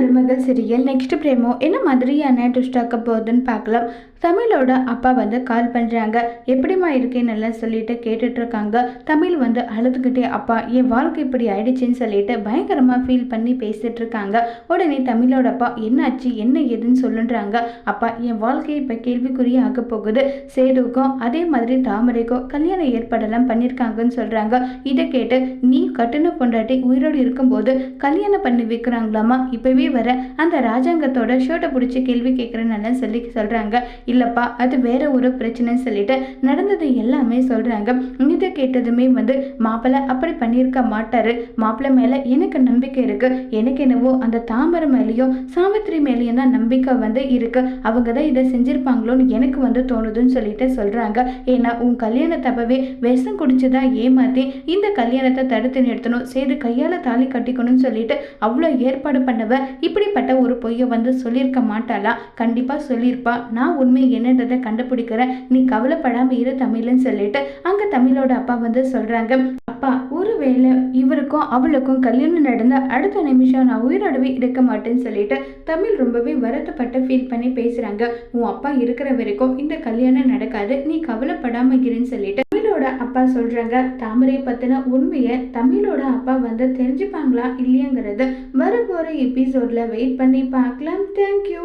மருமகள் serial next பிரேமோ என்ன மாதிரியான ட்விஸ்டாக்க போகுதுன்னு பார்க்கலாம். தமிழோட அப்பா வந்து கால் பண்ணுறாங்க எப்படிம்மா இருக்கேன்னு எல்லாம் சொல்லிட்டு கேட்டுட்ருக்காங்க. தமிழ் வந்து அழுதுகிட்டே அப்பா என் வாழ்க்கை இப்படி ஆயிடுச்சுன்னு சொல்லிட்டு பயங்கரமாக ஃபீல் பண்ணி பேசிகிட்டு இருக்காங்க உடனே தமிழோட அப்பா என்னாச்சு? என்ன ஏதுன்னு சொல்லுன்றாங்க. அப்பா என் வாழ்க்கை இப்போ கேள்விக்குறிய ஆக போகுது. சேதுக்கும் அதே மாதிரி தாமரைக்கும் கல்யாணம் ஏற்பாடெல்லாம் பண்ணியிருக்காங்கன்னு சொல்கிறாங்க இதை கேட்டு நீ கட்டுன பொண்டாட்டி உயிரோடு இருக்கும்போது கல்யாணம் பண்ணி வைக்கிறாங்களாமா இப்போவே வர அந்த ராஜாங்கத்தோட ஷர்ட்டை பிடிச்சி கேள்வி கேட்குறேன்னு சொல்லி சொல்கிறாங்க இல்லைப்பா அது வேற ஒரு பிரச்சனைன்னு சொல்லிட்டு நடந்தது எல்லாமே சொல்கிறாங்க இதை கேட்டதுமே வந்து மாப்பிள்ளை அப்படி பண்ணியிருக்க மாட்டாரு. மாப்பிள்ளை மேலே எனக்கு நம்பிக்கை இருக்கு. எனக்கு என்னவோ அந்த தாமரை மேலேயும் சாவித்திரி மேலேயும் தான் நம்பிக்கை வந்து இருக்கு. அவங்க தான் இதை செஞ்சிருப்பாங்களோன்னு எனக்கு வந்து தோணுதுன்னு சொல்லிட்டு சொல்கிறாங்க ஏன்னா உன் கல்யாண தப்பவே விஷம் குடிச்சுதான் ஏமாத்தி இந்த கல்யாணத்தை தடுத்து நிறுத்தணும். செய்து கையால் தாலி கட்டிக்கணும்னு சொல்லிட்டு அவ்வளோ ஏற்பாடு பண்ணவ இப்படிப்பட்ட ஒரு பொய்யை வந்து சொல்லியிருக்க மாட்டாளா? கண்டிப்பாக சொல்லியிருப்பா. நான் உண்மை என்னன்றதை கண்டுபிடிக்கிறேன் நீ கவலைப்படாமல் இரு தமிழ்னு சொல்லிட்டு அங்கே தமிழோட அப்பா வந்து சொல்கிறாங்க அப்பா ஒருவேளை இவருக்கும் அவளுக்கும் கல்யாணம் நடந்த அடுத்த நிமிஷம் நான் உயிரோடவே இருக்க மாட்டேன்னு சொல்லிட்டு தமிழ் ரொம்பவே வருத்தப்பட்டு ஃபீல் பண்ணி பேசுகிறாங்க உன் அப்பா இருக்கிற வரைக்கும் இந்த கல்யாணம் நடக்காது. நீ கவலைப்படாம இருன்னு சொல்லிட்டு தமிழோட அப்பா சொல்றாங்க. தாமரை பத்தின உண்மையை தமிழோட அப்பா வந்து தெரிஞ்சுப்பாங்களா இல்லையாங்கிறது வரப்போற எபிசோட்ல வெயிட் பண்ணி பார்க்கலாம். தேங்க்யூ